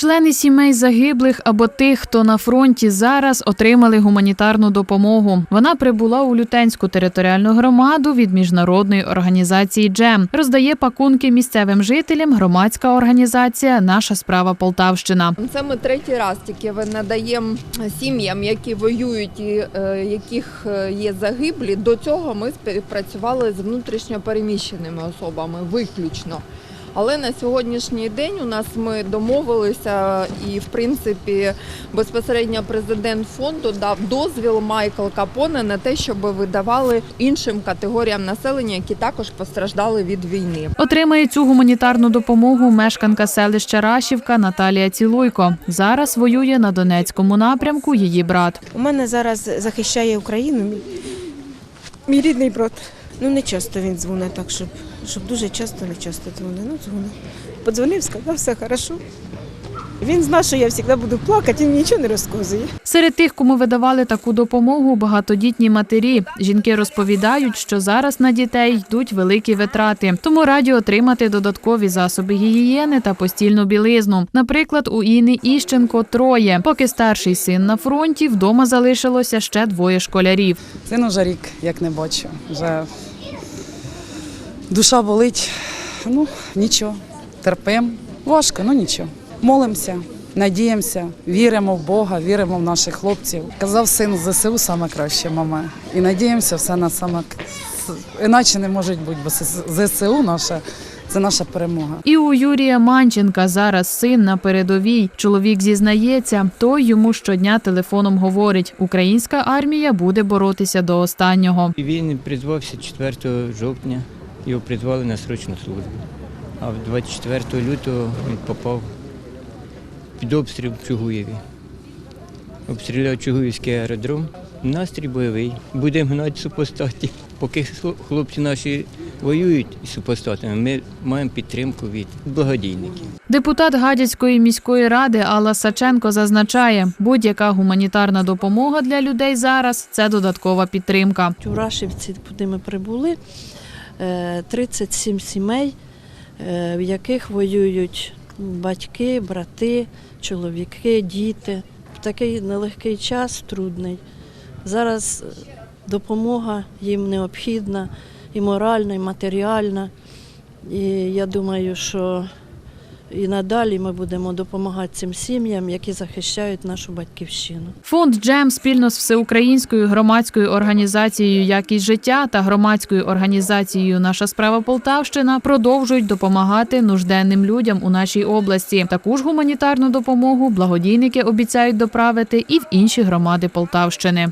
Члени сімей загиблих або тих, хто на фронті зараз отримали гуманітарну допомогу. Вона прибула у Лютенську територіальну громаду від міжнародної організації Джем. Роздає пакунки місцевим жителям громадська організація Наша справа Полтавщина. Це ми третій раз тільки надаємо сім'ям, які воюють і е, яких е, є загиблі. До цього ми співпрацювали з внутрішньо переміщеними особами виключно. Але на сьогоднішній день у нас ми домовилися, і в принципі безпосередньо президент фонду дав дозвіл Майкл Капоне на те, щоб видавали іншим категоріям населення, які також постраждали від війни. Отримає цю гуманітарну допомогу мешканка селища Рашівка Наталія Цілуйко. Зараз воює на Донецькому напрямку її брат. У мене зараз захищає Україну мій, рідний брат. Ну не часто він дзвонить так, щоб, щоб дуже часто, не часто дзвонить. Ну дзвонить. Подзвонив, сказав, все хорошо. Він знає, що я завжди буду плакати, він нічого не розказує. Серед тих, кому видавали таку допомогу, багатодітні матері. Жінки розповідають, що зараз на дітей йдуть великі витрати, тому раді отримати додаткові засоби гігієни та постільну білизну. Наприклад, у Інни Іщенко троє. Поки старший син на фронті, вдома залишилося ще двоє школярів. Сину вже рік, як не бачу. Вже душа болить. Ну, нічого. Терпимо. Важко, ну нічого. Молимося, надіємося, віримо в Бога, віримо в наших хлопців. Казав син з ЗСУ саме краще, мама. І надіємося все на саме. Іначе не може бути, бо ЗСУ наша це наша перемога. І у Юрія Манченка зараз син на передовій. Чоловік зізнається, той йому щодня телефоном говорить: українська армія буде боротися до останнього. Він призвався 4 жовтня, його призвали на срочну службу. А в 24 лютого він попав під обстріл в Чугуєві. Обстріляв Чугуївський аеродром. Настрій бойовий. Будемо гнати супостаті. Поки хлопці наші воюють із супостатами, ми маємо підтримку від благодійників. Депутат Гадяцької міської ради Алла Саченко зазначає, будь-яка гуманітарна допомога для людей зараз це додаткова підтримка. У куди ми прибули, 37 сімей, е, в яких воюють батьки, брати, чоловіки, діти. В такий нелегкий час, трудний. Зараз е, допомога їм необхідна і моральна, і матеріальна. І я думаю, що і надалі ми будемо допомагати цим сім'ям, які захищають нашу батьківщину. Фонд Джем спільно з всеукраїнською громадською організацією Якість життя та громадською організацією Наша справа Полтавщина продовжують допомагати нужденним людям у нашій області. Таку ж гуманітарну допомогу благодійники обіцяють доправити і в інші громади Полтавщини.